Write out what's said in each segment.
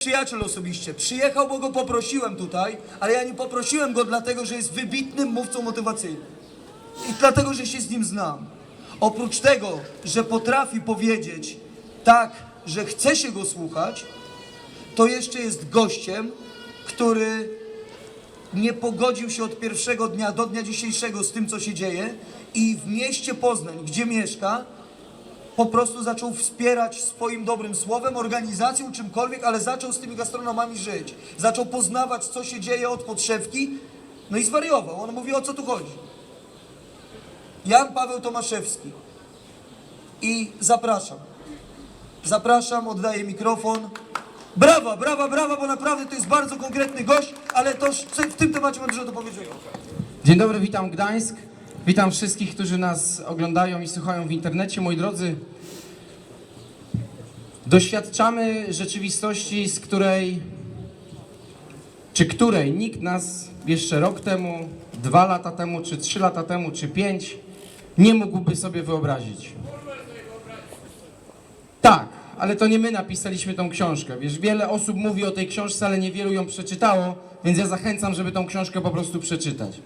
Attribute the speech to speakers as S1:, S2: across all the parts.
S1: przyjaciel osobiście. Przyjechał, bo go poprosiłem tutaj, ale ja nie poprosiłem go dlatego, że jest wybitnym mówcą motywacyjnym. I dlatego, że się z nim znam. Oprócz tego, że potrafi powiedzieć tak, że chce się go słuchać, to jeszcze jest gościem, który nie pogodził się od pierwszego dnia do dnia dzisiejszego z tym, co się dzieje i w mieście Poznań, gdzie mieszka, po prostu zaczął wspierać swoim dobrym słowem, organizacją, czymkolwiek, ale zaczął z tymi gastronomami żyć. Zaczął poznawać, co się dzieje od podszewki, no i zwariował. On mówi, o co tu chodzi. Jan Paweł Tomaszewski. I zapraszam. Zapraszam, oddaję mikrofon. Brawa, brawa, brawa, bo naprawdę to jest bardzo konkretny gość, ale to w tym temacie mam dużo do powiedzenia.
S2: Dzień dobry, witam Gdańsk. Witam wszystkich, którzy nas oglądają i słuchają w internecie. Moi drodzy, doświadczamy rzeczywistości, z której, czy której nikt nas jeszcze rok temu, dwa lata temu, czy trzy lata temu, czy pięć nie mógłby sobie wyobrazić. Tak, ale to nie my napisaliśmy tą książkę. Wiesz, wiele osób mówi o tej książce, ale niewielu ją przeczytało, więc ja zachęcam, żeby tą książkę po prostu przeczytać.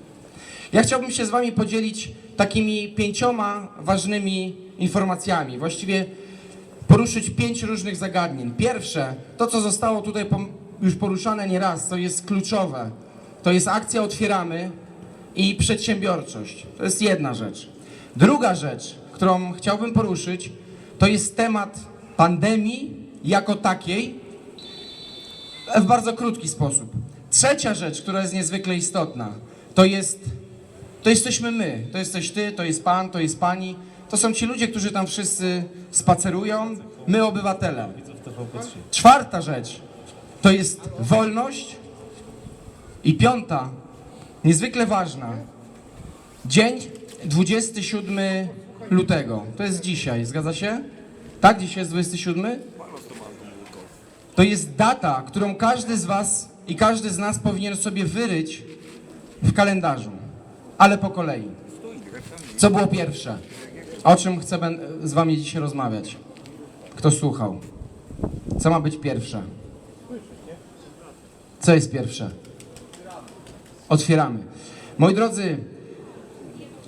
S2: Ja chciałbym się z Wami podzielić takimi pięcioma ważnymi informacjami. Właściwie poruszyć pięć różnych zagadnień. Pierwsze, to co zostało tutaj już poruszane nieraz, to jest kluczowe. To jest akcja Otwieramy i przedsiębiorczość. To jest jedna rzecz. Druga rzecz, którą chciałbym poruszyć, to jest temat pandemii jako takiej, w bardzo krótki sposób. Trzecia rzecz, która jest niezwykle istotna, to jest, to jesteśmy my, to jesteś ty, to jest pan, to jest pani, to są ci ludzie, którzy tam wszyscy spacerują, my obywatele. Czwarta rzecz, to jest wolność i piąta, niezwykle ważna, dzień 27 lutego, to jest dzisiaj, zgadza się? Tak, dzisiaj jest 27? To jest data, którą każdy z Was i każdy z nas powinien sobie wyryć w kalendarzu, ale po kolei. Co było pierwsze? O czym chcę z Wami dzisiaj rozmawiać? Kto słuchał? Co ma być pierwsze? Co jest pierwsze? Otwieramy. Moi drodzy,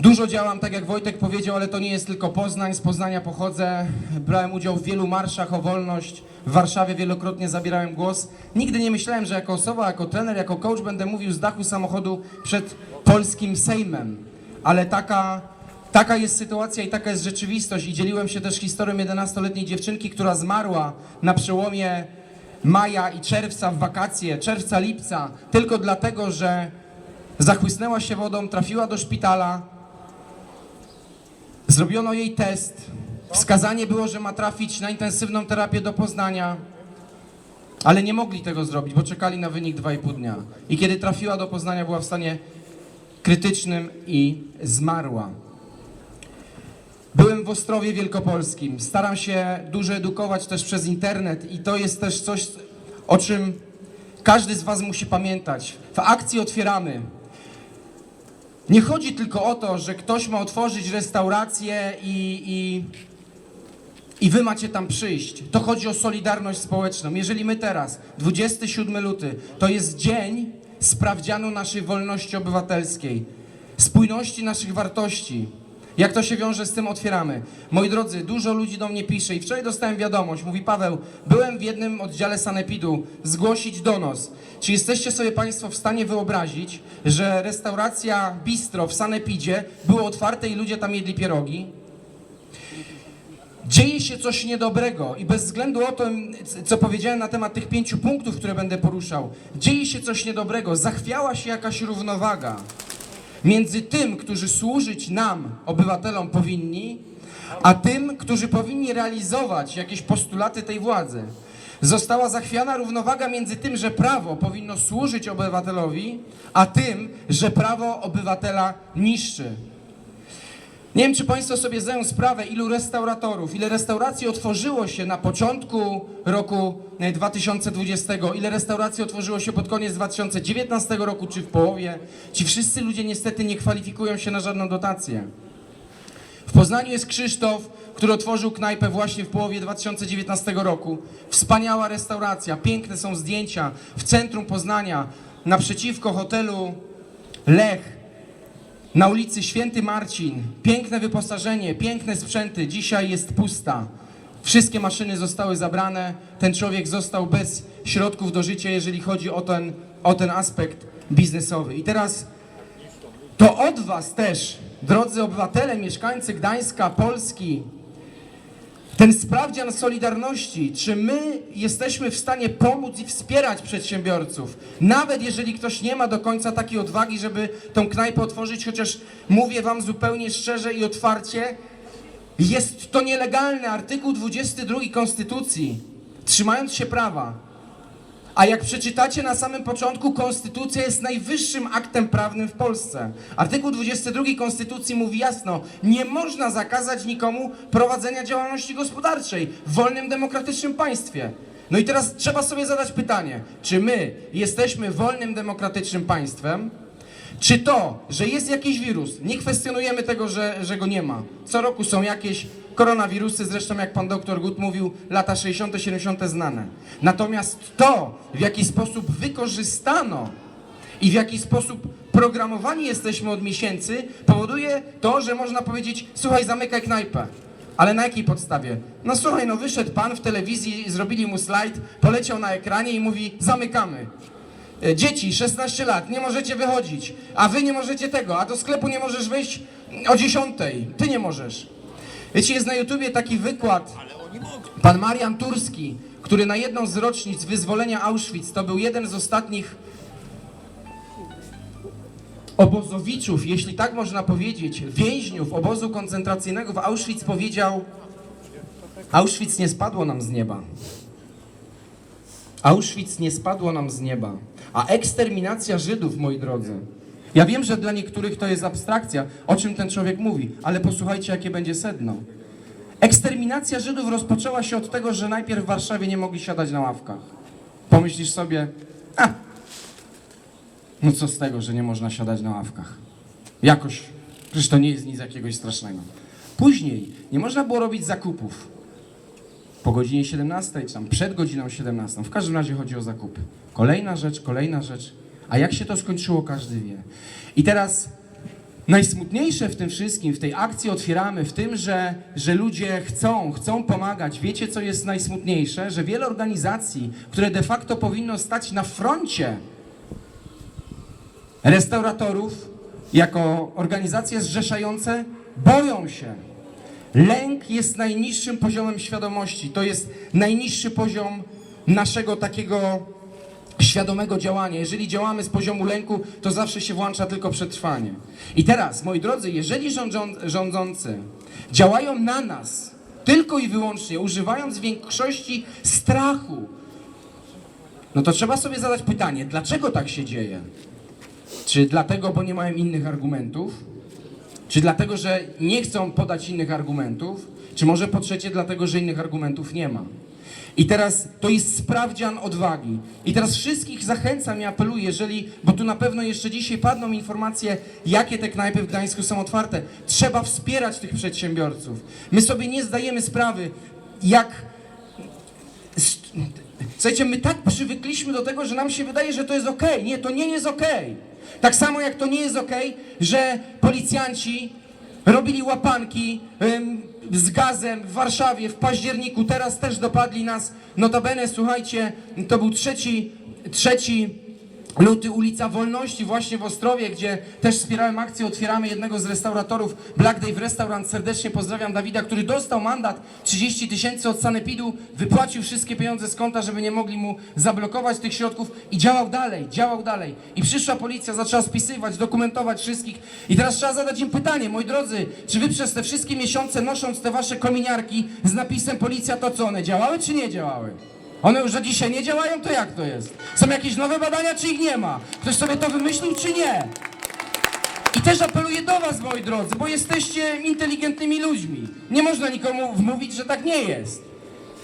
S2: Dużo działam, tak jak Wojtek powiedział, ale to nie jest tylko Poznań. Z Poznania pochodzę. Brałem udział w wielu marszach o wolność. W Warszawie wielokrotnie zabierałem głos. Nigdy nie myślałem, że jako osoba, jako trener, jako coach będę mówił z dachu samochodu przed polskim Sejmem. Ale taka, taka jest sytuacja i taka jest rzeczywistość. I dzieliłem się też historią 11-letniej dziewczynki, która zmarła na przełomie maja i czerwca w wakacje, czerwca, lipca, tylko dlatego, że zachłysnęła się wodą, trafiła do szpitala, Zrobiono jej test. Wskazanie było, że ma trafić na intensywną terapię do Poznania, ale nie mogli tego zrobić, bo czekali na wynik 2,5 dnia. I kiedy trafiła do Poznania, była w stanie krytycznym i zmarła. Byłem w Ostrowie Wielkopolskim. Staram się dużo edukować też przez internet i to jest też coś, o czym każdy z Was musi pamiętać. W akcji otwieramy. Nie chodzi tylko o to, że ktoś ma otworzyć restaurację i, i, i wy macie tam przyjść. To chodzi o solidarność społeczną. Jeżeli my teraz, 27 luty, to jest dzień sprawdzianu naszej wolności obywatelskiej, spójności naszych wartości. Jak to się wiąże z tym, otwieramy. Moi drodzy, dużo ludzi do mnie pisze i wczoraj dostałem wiadomość. Mówi Paweł, byłem w jednym oddziale sanepidu zgłosić donos. Czy jesteście sobie Państwo w stanie wyobrazić, że restauracja Bistro w sanepidzie było otwarte i ludzie tam jedli pierogi? Dzieje się coś niedobrego i bez względu o to, co powiedziałem na temat tych pięciu punktów, które będę poruszał, dzieje się coś niedobrego, zachwiała się jakaś równowaga między tym, którzy służyć nam, obywatelom, powinni, a tym, którzy powinni realizować jakieś postulaty tej władzy. Została zachwiana równowaga między tym, że prawo powinno służyć obywatelowi, a tym, że prawo obywatela niszczy. Nie wiem, czy Państwo sobie zdają sprawę, ilu restauratorów, ile restauracji otworzyło się na początku roku e, 2020, ile restauracji otworzyło się pod koniec 2019 roku, czy w połowie. Ci wszyscy ludzie niestety nie kwalifikują się na żadną dotację. W Poznaniu jest Krzysztof, który otworzył knajpę właśnie w połowie 2019 roku. Wspaniała restauracja, piękne są zdjęcia w centrum Poznania, naprzeciwko hotelu Lech, na ulicy Święty Marcin. Piękne wyposażenie, piękne sprzęty. Dzisiaj jest pusta. Wszystkie maszyny zostały zabrane. Ten człowiek został bez środków do życia, jeżeli chodzi o ten, o ten aspekt biznesowy. I teraz to od Was też, drodzy obywatele, mieszkańcy Gdańska, Polski, ten sprawdzian solidarności, czy my jesteśmy w stanie pomóc i wspierać przedsiębiorców, nawet jeżeli ktoś nie ma do końca takiej odwagi, żeby tą knajpę otworzyć, chociaż mówię Wam zupełnie szczerze i otwarcie, jest to nielegalny artykuł 22 Konstytucji, trzymając się prawa. A jak przeczytacie na samym początku, Konstytucja jest najwyższym aktem prawnym w Polsce. Artykuł 22 Konstytucji mówi jasno, nie można zakazać nikomu prowadzenia działalności gospodarczej w wolnym, demokratycznym państwie. No i teraz trzeba sobie zadać pytanie, czy my jesteśmy wolnym, demokratycznym państwem, czy to, że jest jakiś wirus, nie kwestionujemy tego, że, że go nie ma. Co roku są jakieś koronawirusy, zresztą jak pan doktor Gut mówił, lata 60., 70. znane. Natomiast to, w jaki sposób wykorzystano i w jaki sposób programowani jesteśmy od miesięcy, powoduje to, że można powiedzieć, słuchaj, zamykaj knajpę. Ale na jakiej podstawie? No słuchaj, no wyszedł pan w telewizji, zrobili mu slajd, poleciał na ekranie i mówi, zamykamy. E, Dzieci, 16 lat, nie możecie wychodzić, a wy nie możecie tego, a do sklepu nie możesz wyjść o 10. Ty nie możesz. Wiecie, jest na YouTubie taki wykład, pan Marian Turski, który na jedną z rocznic wyzwolenia Auschwitz, to był jeden z ostatnich obozowiczów, jeśli tak można powiedzieć, więźniów obozu koncentracyjnego w Auschwitz powiedział Auschwitz nie spadło nam z nieba. Auschwitz nie spadło nam z nieba, a eksterminacja Żydów, moi drodzy. Ja wiem, że dla niektórych to jest abstrakcja, o czym ten człowiek mówi, ale posłuchajcie, jakie będzie sedno. Eksterminacja Żydów rozpoczęła się od tego, że najpierw w Warszawie nie mogli siadać na ławkach. Pomyślisz sobie, a, no co z tego, że nie można siadać na ławkach? Jakoś, przecież to nie jest nic jakiegoś strasznego. Później nie można było robić zakupów po godzinie 17, czy tam przed godziną 17. W każdym razie chodzi o zakupy. Kolejna rzecz, kolejna rzecz. A jak się to skończyło, każdy wie. I teraz najsmutniejsze w tym wszystkim, w tej akcji otwieramy, w tym, że, że ludzie chcą, chcą pomagać. Wiecie, co jest najsmutniejsze? Że wiele organizacji, które de facto powinno stać na froncie restauratorów, jako organizacje zrzeszające, boją się. Lęk jest najniższym poziomem świadomości. To jest najniższy poziom naszego takiego świadomego działania. Jeżeli działamy z poziomu lęku, to zawsze się włącza tylko przetrwanie. I teraz, moi drodzy, jeżeli rządzą, rządzący działają na nas tylko i wyłącznie, używając w większości strachu, no to trzeba sobie zadać pytanie, dlaczego tak się dzieje? Czy dlatego, bo nie mają innych argumentów? Czy dlatego, że nie chcą podać innych argumentów? Czy może po trzecie dlatego, że innych argumentów nie ma? I teraz to jest sprawdzian odwagi. I teraz wszystkich zachęcam i apeluję, jeżeli, bo tu na pewno jeszcze dzisiaj padną informacje, jakie te knajpy w Gdańsku są otwarte. Trzeba wspierać tych przedsiębiorców. My sobie nie zdajemy sprawy, jak Słuchajcie, my tak przywykliśmy do tego, że nam się wydaje, że to jest okej. Nie, to nie jest okej. Tak samo jak to nie jest okej, że policjanci robili łapanki z gazem w Warszawie w październiku. Teraz też dopadli nas. Notabene, słuchajcie, to był trzeci, trzeci Luty, ulica Wolności właśnie w Ostrowie, gdzie też wspierałem akcję Otwieramy jednego z restauratorów Black Dave Restaurant. Serdecznie pozdrawiam Dawida, który dostał mandat 30 tysięcy od Sanepidu, wypłacił wszystkie pieniądze z konta, żeby nie mogli mu zablokować tych środków i działał dalej, działał dalej. I przyszła policja, zaczęła spisywać, dokumentować wszystkich i teraz trzeba zadać im pytanie, moi drodzy, czy wy przez te wszystkie miesiące nosząc te wasze kominiarki z napisem policja, to co one działały czy nie działały? One już do dzisiaj nie działają, to jak to jest? Są jakieś nowe badania, czy ich nie ma? Ktoś sobie to wymyślił, czy nie? I też apeluję do was, moi drodzy, bo jesteście inteligentnymi ludźmi. Nie można nikomu wmówić, że tak nie jest.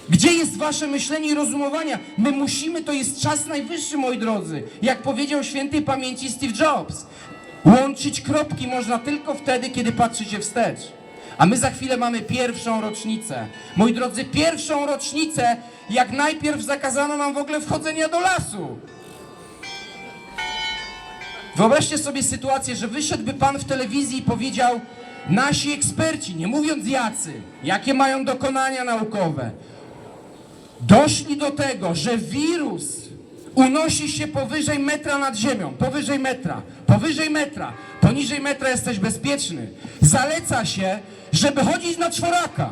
S2: Gdzie jest wasze myślenie i rozumowania? My musimy, to jest czas najwyższy, moi drodzy. Jak powiedział świętej pamięci Steve Jobs. Łączyć kropki można tylko wtedy, kiedy patrzy się wstecz. A my za chwilę mamy pierwszą rocznicę. Moi drodzy, pierwszą rocznicę, jak najpierw zakazano nam w ogóle wchodzenia do lasu. Wyobraźcie sobie sytuację, że wyszedłby pan w telewizji i powiedział nasi eksperci, nie mówiąc jacy, jakie mają dokonania naukowe, doszli do tego, że wirus unosi się powyżej metra nad ziemią, powyżej metra, powyżej metra, poniżej metra jesteś bezpieczny. Zaleca się, żeby chodzić na czworaka.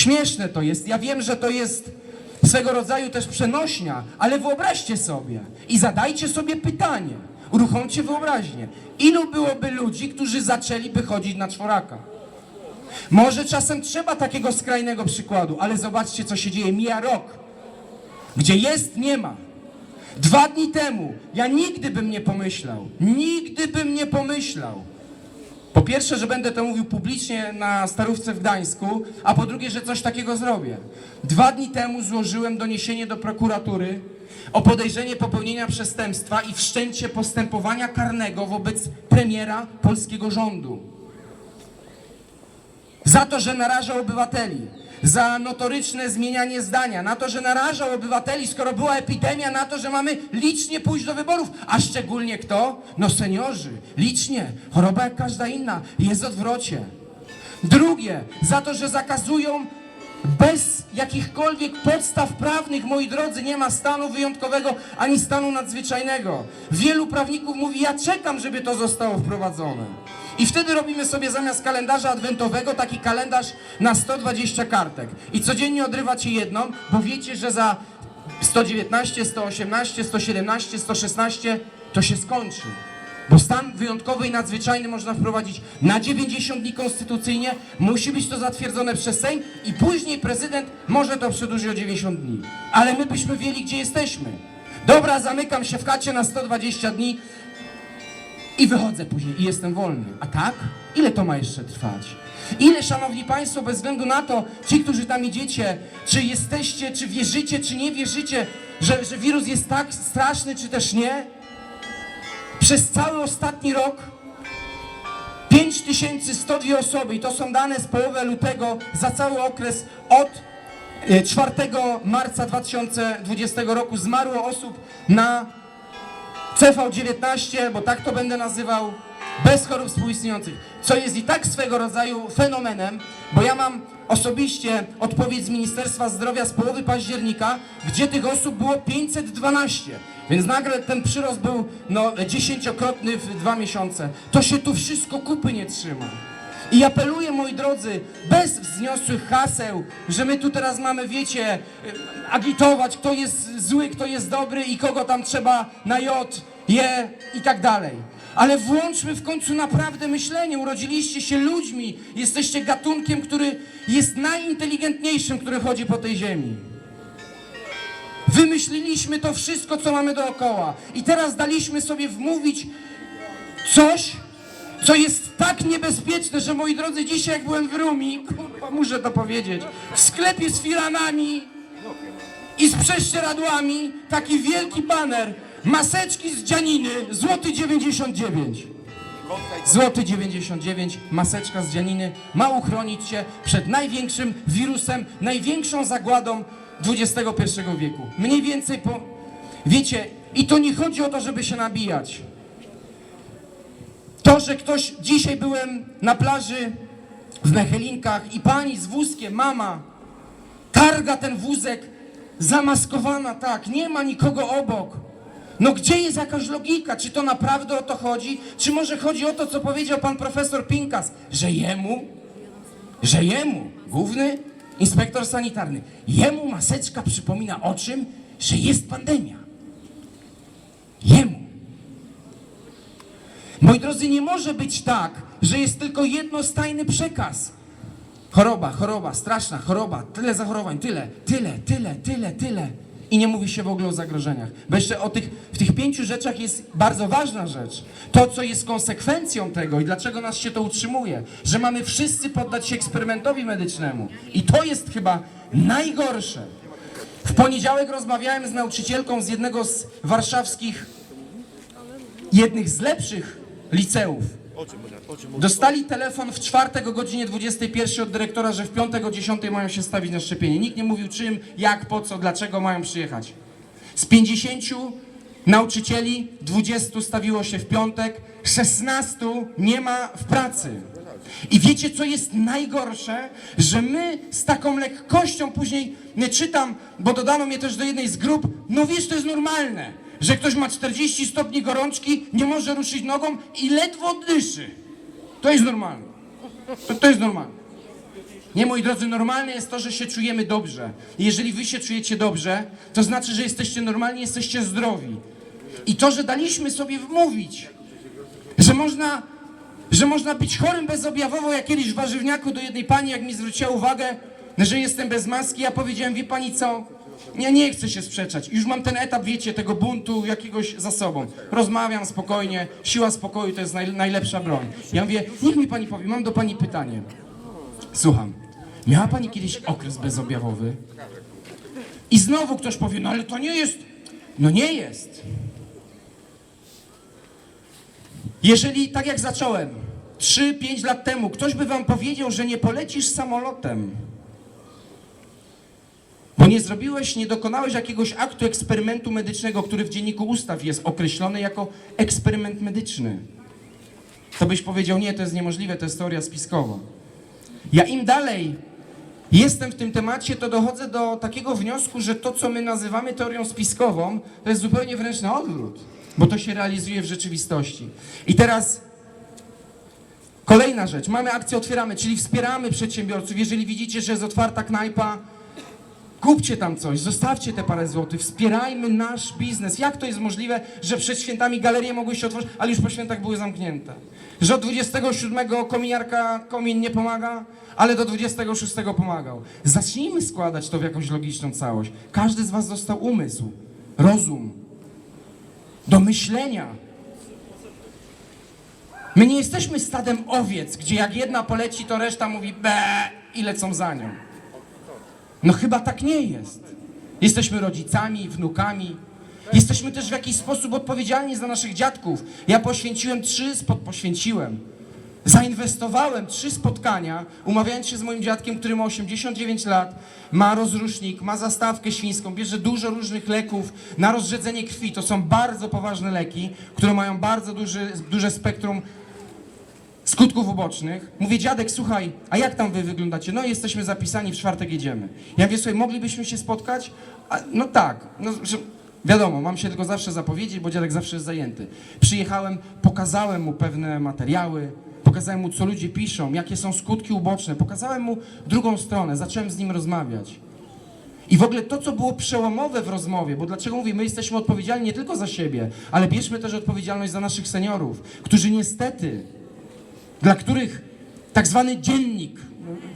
S2: Śmieszne to jest. Ja wiem, że to jest swego rodzaju też przenośnia, ale wyobraźcie sobie i zadajcie sobie pytanie. Uruchomcie wyobraźnię. Ilu byłoby ludzi, którzy zaczęliby chodzić na czworaka? Może czasem trzeba takiego skrajnego przykładu, ale zobaczcie, co się dzieje. Mija rok, gdzie jest, nie ma. Dwa dni temu ja nigdy bym nie pomyślał, nigdy bym nie pomyślał, po pierwsze, że będę to mówił publicznie na starówce w Gdańsku, a po drugie, że coś takiego zrobię. Dwa dni temu złożyłem doniesienie do prokuratury o podejrzenie popełnienia przestępstwa i wszczęcie postępowania karnego wobec premiera polskiego rządu. Za to, że narażał obywateli, za notoryczne zmienianie zdania, na to, że narażał obywateli, skoro była epidemia, na to, że mamy licznie pójść do wyborów. A szczególnie kto? No seniorzy, licznie, choroba jak każda inna, jest w odwrocie. Drugie, za to, że zakazują bez jakichkolwiek podstaw prawnych, moi drodzy, nie ma stanu wyjątkowego ani stanu nadzwyczajnego. Wielu prawników mówi, ja czekam, żeby to zostało wprowadzone. I wtedy robimy sobie zamiast kalendarza adwentowego taki kalendarz na 120 kartek. I codziennie odrywacie jedną, bo wiecie, że za 119, 118, 117, 116 to się skończy. Bo stan wyjątkowy i nadzwyczajny można wprowadzić na 90 dni konstytucyjnie, musi być to zatwierdzone przez Sejm i później prezydent może to przedłużyć o 90 dni. Ale my byśmy wiedzieli, gdzie jesteśmy. Dobra, zamykam się w chacie na 120 dni i wychodzę później i jestem wolny. A tak? Ile to ma jeszcze trwać? Ile, szanowni państwo, bez względu na to, ci, którzy tam idziecie, czy jesteście, czy wierzycie, czy nie wierzycie, że, że wirus jest tak straszny, czy też nie, przez cały ostatni rok 5102 osoby, i to są dane z połowy lutego, za cały okres od e, 4 marca 2020 roku zmarło osób na CV19, bo tak to będę nazywał, bez chorób współistniejących, co jest i tak swego rodzaju fenomenem, bo ja mam osobiście odpowiedź z Ministerstwa Zdrowia z połowy października, gdzie tych osób było 512, więc nagle ten przyrost był no, dziesięciokrotny w dwa miesiące. To się tu wszystko kupy nie trzyma. I apeluję, moi drodzy, bez wzniosłych haseł, że my tu teraz mamy, wiecie, agitować, kto jest zły, kto jest dobry i kogo tam trzeba na J, je i tak dalej. Ale włączmy w końcu naprawdę myślenie. Urodziliście się ludźmi, jesteście gatunkiem, który jest najinteligentniejszym, który chodzi po tej ziemi. Wymyśliliśmy to wszystko, co mamy dookoła. I teraz daliśmy sobie wmówić coś, co jest tak niebezpieczne, że moi drodzy, dzisiaj jak byłem w Rumi, kurwa, muszę to powiedzieć, w sklepie z firanami i z prześcieradłami, taki wielki baner, maseczki z dzianiny, złoty 99. Złoty 99, maseczka z dzianiny ma uchronić cię przed największym wirusem, największą zagładą XXI wieku. Mniej więcej po... Wiecie, i to nie chodzi o to, żeby się nabijać. To, że ktoś, dzisiaj byłem na plaży w Mechelinkach i pani z wózkiem, mama, targa ten wózek, zamaskowana tak, nie ma nikogo obok. No gdzie jest jakaś logika? Czy to naprawdę o to chodzi? Czy może chodzi o to, co powiedział pan profesor Pinkas, że jemu, że jemu, główny inspektor sanitarny, jemu maseczka przypomina o czym? Że jest pandemia. Jemu. Moi drodzy, nie może być tak, że jest tylko jednostajny przekaz. Choroba, choroba, straszna choroba, tyle zachorowań, tyle, tyle, tyle, tyle, tyle. I nie mówi się w ogóle o zagrożeniach. Bo jeszcze o tych, w tych pięciu rzeczach jest bardzo ważna rzecz. To, co jest konsekwencją tego i dlaczego nas się to utrzymuje, że mamy wszyscy poddać się eksperymentowi medycznemu. I to jest chyba najgorsze. W poniedziałek rozmawiałem z nauczycielką z jednego z warszawskich jednych z lepszych liceów. Dostali telefon w czwartek o godzinie 21 od dyrektora, że w piątek o 10 mają się stawić na szczepienie. Nikt nie mówił czym, jak, po co, dlaczego mają przyjechać. Z 50 nauczycieli 20 stawiło się w piątek, 16 nie ma w pracy. I wiecie, co jest najgorsze? Że my z taką lekkością później nie czytam, bo dodano mnie też do jednej z grup, no wiesz, to jest normalne, że ktoś ma 40 stopni gorączki, nie może ruszyć nogą i ledwo dyszy. To jest normalne. To, to jest normalne. Nie, moi drodzy, normalne jest to, że się czujemy dobrze. I jeżeli wy się czujecie dobrze, to znaczy, że jesteście normalni, jesteście zdrowi. I to, że daliśmy sobie wmówić, że można, że można być chorym bezobjawowo, jak kiedyś w warzywniaku do jednej pani, jak mi zwróciła uwagę, że jestem bez maski, ja powiedziałem, wie pani co, ja nie chcę się sprzeczać. Już mam ten etap, wiecie, tego buntu jakiegoś za sobą. Rozmawiam spokojnie, siła spokoju to jest naj, najlepsza broń. Ja mówię, niech mi pani powie, mam do pani pytanie. Słucham. Miała pani kiedyś okres bezobjawowy? I znowu ktoś powie, no ale to nie jest. No nie jest. Jeżeli, tak jak zacząłem, 3-5 lat temu, ktoś by wam powiedział, że nie polecisz samolotem, nie zrobiłeś, nie dokonałeś jakiegoś aktu eksperymentu medycznego, który w dzienniku ustaw jest określony jako eksperyment medyczny, to byś powiedział, nie, to jest niemożliwe, to jest teoria spiskowa. Ja im dalej jestem w tym temacie, to dochodzę do takiego wniosku, że to, co my nazywamy teorią spiskową, to jest zupełnie wręcz na odwrót, bo to się realizuje w rzeczywistości. I teraz kolejna rzecz. Mamy akcję Otwieramy, czyli wspieramy przedsiębiorców. Jeżeli widzicie, że jest otwarta knajpa, kupcie tam coś, zostawcie te parę złotych, wspierajmy nasz biznes. Jak to jest możliwe, że przed świętami galerie mogły się otworzyć, ale już po świętach były zamknięte? Że od 27 kominiarka komin nie pomaga, ale do 26 pomagał. Zacznijmy składać to w jakąś logiczną całość. Każdy z was dostał umysł, rozum, do myślenia. My nie jesteśmy stadem owiec, gdzie jak jedna poleci, to reszta mówi be i lecą za nią. No chyba tak nie jest. Jesteśmy rodzicami, wnukami. Jesteśmy też w jakiś sposób odpowiedzialni za naszych dziadków. Ja poświęciłem trzy, spod, poświęciłem. Zainwestowałem trzy spotkania, umawiając się z moim dziadkiem, który ma 89 lat, ma rozrusznik, ma zastawkę świńską, bierze dużo różnych leków na rozrzedzenie krwi. To są bardzo poważne leki, które mają bardzo duży, duże spektrum skutków ubocznych. Mówię, dziadek, słuchaj, a jak tam wy wyglądacie? No jesteśmy zapisani, w czwartek jedziemy. Ja mówię, słuchaj, moglibyśmy się spotkać? A, no tak, no, że, wiadomo, mam się tylko zawsze zapowiedzieć, bo dziadek zawsze jest zajęty. Przyjechałem, pokazałem mu pewne materiały, pokazałem mu, co ludzie piszą, jakie są skutki uboczne, pokazałem mu drugą stronę, zacząłem z nim rozmawiać. I w ogóle to, co było przełomowe w rozmowie, bo dlaczego mówię, my jesteśmy odpowiedzialni nie tylko za siebie, ale bierzmy też odpowiedzialność za naszych seniorów, którzy niestety dla których tak zwany dziennik,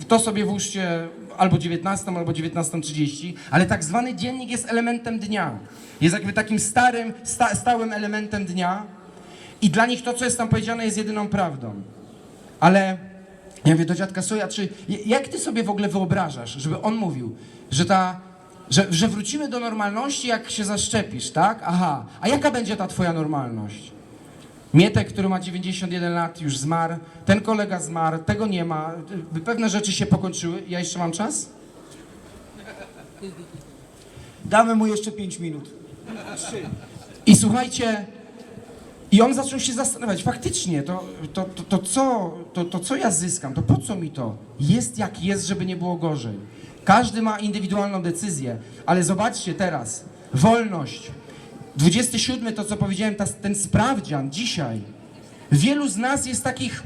S2: to sobie włóżcie albo 19, albo 19.30, ale tak zwany dziennik jest elementem dnia. Jest jakby takim starym, sta, stałym elementem dnia i dla nich to, co jest tam powiedziane, jest jedyną prawdą. Ale ja mówię do dziadka Soja, czy jak ty sobie w ogóle wyobrażasz, żeby on mówił, że ta, że, że wrócimy do normalności, jak się zaszczepisz, tak? Aha, a jaka będzie ta twoja normalność? Mietek, który ma 91 lat, już zmarł. Ten kolega zmarł, tego nie ma. Pewne rzeczy się pokończyły. Ja jeszcze mam czas?
S1: Damy mu jeszcze 5 minut.
S2: I słuchajcie, i on zaczął się zastanawiać, faktycznie, to, to, to, to, co, to, to co ja zyskam, to po co mi to? Jest jak jest, żeby nie było gorzej. Każdy ma indywidualną decyzję, ale zobaczcie teraz, wolność. 27 to, co powiedziałem, ta, ten sprawdzian dzisiaj. Wielu z nas jest takich,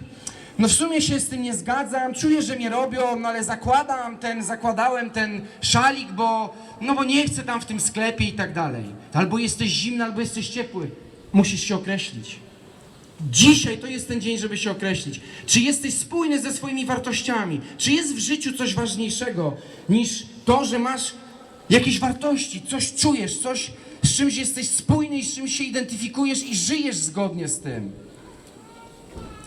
S2: no w sumie się z tym nie zgadzam, czuję, że mnie robią, no ale zakładam ten, zakładałem ten szalik, bo, no bo nie chcę tam w tym sklepie i tak dalej. Albo jesteś zimny, albo jesteś ciepły. Musisz się określić. Dzisiaj to jest ten dzień, żeby się określić. Czy jesteś spójny ze swoimi wartościami? Czy jest w życiu coś ważniejszego niż to, że masz jakieś wartości, coś czujesz, coś, z czymś jesteś spójny i z czymś się identyfikujesz i żyjesz zgodnie z tym?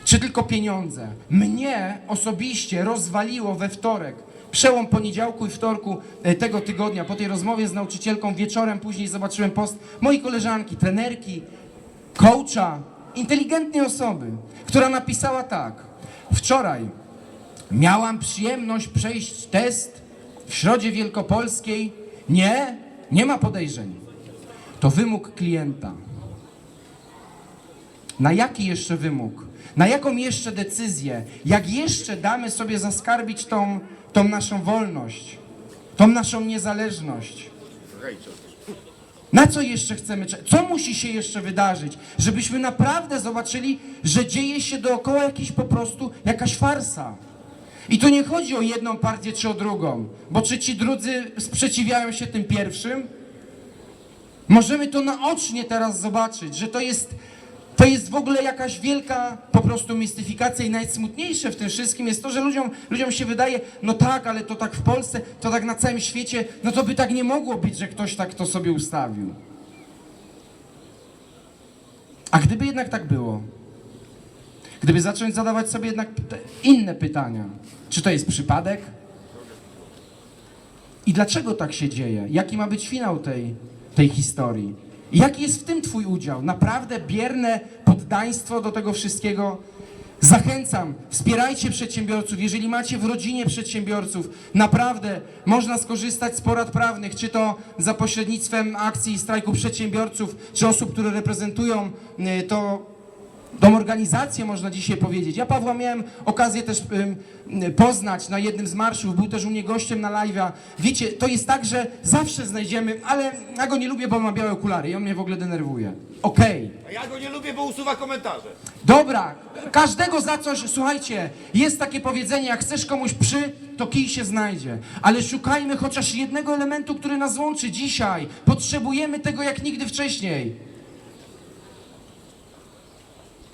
S2: Czy tylko pieniądze? Mnie osobiście rozwaliło we wtorek. Przełom poniedziałku i wtorku e, tego tygodnia, po tej rozmowie z nauczycielką wieczorem, później zobaczyłem post mojej koleżanki, trenerki, coacha, inteligentnej osoby, która napisała tak. Wczoraj miałam przyjemność przejść test w Środzie Wielkopolskiej. Nie, nie ma podejrzeń. To wymóg klienta. Na jaki jeszcze wymóg? Na jaką jeszcze decyzję? Jak jeszcze damy sobie zaskarbić tą, tą naszą wolność? Tą naszą niezależność? Na co jeszcze chcemy? Co musi się jeszcze wydarzyć, żebyśmy naprawdę zobaczyli, że dzieje się dookoła jakiś po prostu jakaś farsa? I tu nie chodzi o jedną partię czy o drugą, bo czy ci drudzy sprzeciwiają się tym pierwszym? Możemy to naocznie teraz zobaczyć, że to jest, to jest w ogóle jakaś wielka po prostu mistyfikacja i najsmutniejsze w tym wszystkim jest to, że ludziom, ludziom się wydaje, no tak, ale to tak w Polsce, to tak na całym świecie, no to by tak nie mogło być, że ktoś tak to sobie ustawił. A gdyby jednak tak było, gdyby zacząć zadawać sobie jednak inne pytania, czy to jest przypadek? I dlaczego tak się dzieje? Jaki ma być finał tej, tej historii? I jaki jest w tym Twój udział? Naprawdę bierne poddaństwo do tego wszystkiego? Zachęcam, wspierajcie przedsiębiorców. Jeżeli macie w rodzinie przedsiębiorców, naprawdę można skorzystać z porad prawnych, czy to za pośrednictwem akcji strajku przedsiębiorców, czy osób, które reprezentują y, to tą organizację, można dzisiaj powiedzieć. Ja Pawła miałem okazję też ym, poznać na jednym z marszów, był też u mnie gościem na live'a. Wiecie, to jest tak, że zawsze znajdziemy, ale ja go nie lubię, bo ma białe okulary i on mnie w ogóle denerwuje. Okej.
S3: A ja go nie lubię, bo usuwa komentarze.
S2: Dobra, każdego za coś, słuchajcie, jest takie powiedzenie, jak chcesz komuś przy, to kij się znajdzie. Ale szukajmy chociaż jednego elementu, który nas łączy dzisiaj. Potrzebujemy tego jak nigdy wcześniej.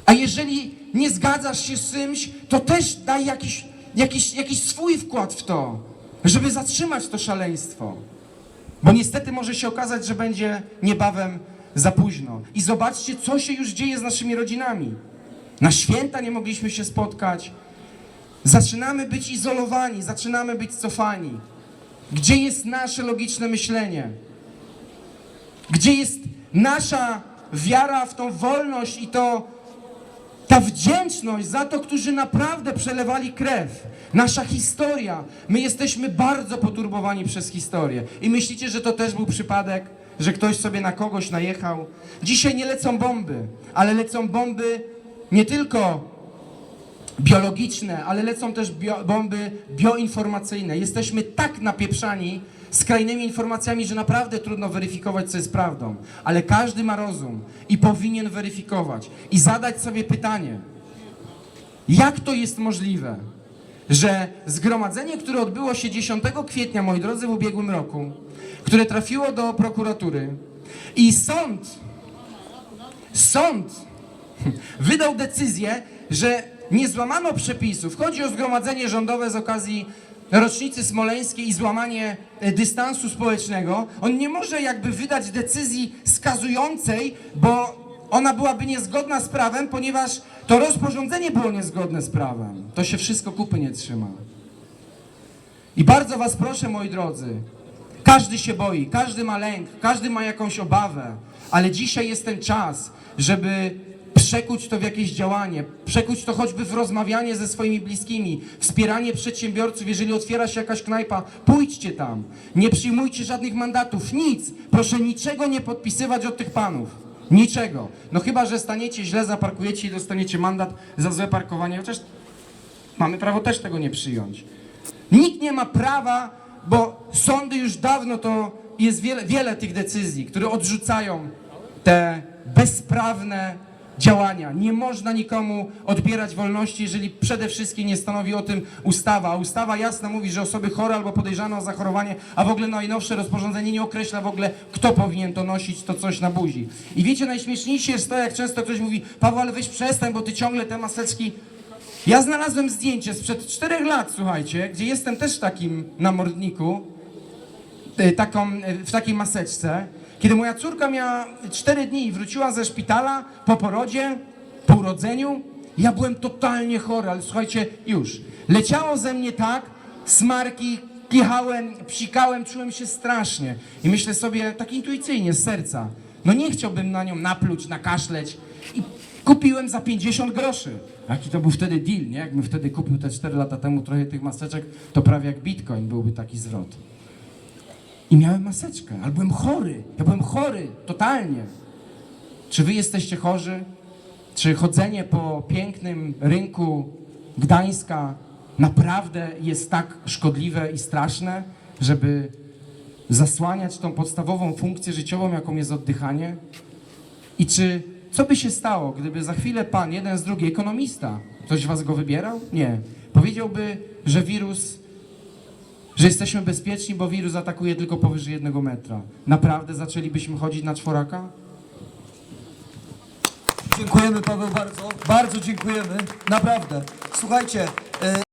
S2: A jeżeli nie zgadzasz się z czymś, to też daj jakiś, jakiś, jakiś swój wkład w to, żeby zatrzymać to szaleństwo. Bo niestety może się okazać, że będzie niebawem za późno. I zobaczcie, co się już dzieje z naszymi rodzinami. Na święta nie mogliśmy się spotkać. Zaczynamy być izolowani, zaczynamy być cofani. Gdzie jest nasze logiczne myślenie? Gdzie jest nasza wiara w tą wolność i to ta wdzięczność za to, którzy naprawdę przelewali krew. Nasza historia. My jesteśmy bardzo poturbowani przez historię. I myślicie, że to też był przypadek, że ktoś sobie na kogoś najechał? Dzisiaj nie lecą bomby, ale lecą bomby nie tylko biologiczne, ale lecą też bio, bomby bioinformacyjne. Jesteśmy tak napieprzani skrajnymi informacjami, że naprawdę trudno weryfikować, co jest prawdą. Ale każdy ma rozum i powinien weryfikować i zadać sobie pytanie, jak to jest możliwe, że zgromadzenie, które odbyło się 10 kwietnia, moi drodzy, w ubiegłym roku, które trafiło do prokuratury i sąd, sąd wydał decyzję, że nie złamano przepisów. Chodzi o zgromadzenie rządowe z okazji rocznicy smoleńskiej i złamanie e, dystansu społecznego. On nie może jakby wydać decyzji skazującej, bo ona byłaby niezgodna z prawem, ponieważ to rozporządzenie było niezgodne z prawem. To się wszystko kupy nie trzyma. I bardzo was proszę, moi drodzy, każdy się boi, każdy ma lęk, każdy ma jakąś obawę, ale dzisiaj jest ten czas, żeby przekuć to w jakieś działanie, przekuć to choćby w rozmawianie ze swoimi bliskimi, wspieranie przedsiębiorców, jeżeli otwiera się jakaś knajpa, pójdźcie tam, nie przyjmujcie żadnych mandatów, nic, proszę niczego nie podpisywać od tych panów, niczego, no chyba, że staniecie źle, zaparkujecie i dostaniecie mandat za złe parkowanie, chociaż mamy prawo też tego nie przyjąć. Nikt nie ma prawa, bo sądy już dawno to jest wiele, wiele tych decyzji, które odrzucają te bezprawne działania. Nie można nikomu odbierać wolności, jeżeli przede wszystkim nie stanowi o tym ustawa. Ustawa jasno mówi, że osoby chore albo podejrzane o zachorowanie, a w ogóle najnowsze rozporządzenie nie określa w ogóle, kto powinien to nosić, to coś na buzi. I wiecie, najśmieszniejsze jest to, jak często ktoś mówi, Paweł, ale weź przestań, bo ty ciągle te maseczki ja znalazłem zdjęcie sprzed czterech lat, słuchajcie, gdzie jestem też w takim namordniku, y, taką, y, w takiej maseczce, kiedy moja córka miała 4 dni i wróciła ze szpitala po porodzie, po urodzeniu. Ja byłem totalnie chory, ale słuchajcie, już. Leciało ze mnie tak, smarki, kichałem, psikałem, czułem się strasznie. I myślę sobie tak intuicyjnie, z serca, no nie chciałbym na nią napluć, nakaszleć. I Kupiłem za 50 groszy. Jaki to był wtedy deal, nie? Jakbym wtedy kupił te 4 lata temu trochę tych maseczek, to prawie jak bitcoin byłby taki zwrot. I miałem maseczkę, ale byłem chory. Ja byłem chory, totalnie. Czy wy jesteście chorzy? Czy chodzenie po pięknym rynku Gdańska naprawdę jest tak szkodliwe i straszne, żeby zasłaniać tą podstawową funkcję życiową, jaką jest oddychanie? I czy co by się stało, gdyby za chwilę pan, jeden z drugiej, ekonomista, ktoś was go wybierał? Nie. Powiedziałby, że wirus, że jesteśmy bezpieczni, bo wirus atakuje tylko powyżej jednego metra. Naprawdę zaczęlibyśmy chodzić na czworaka?
S1: Dziękujemy Paweł bardzo, bardzo dziękujemy, naprawdę. Słuchajcie, e,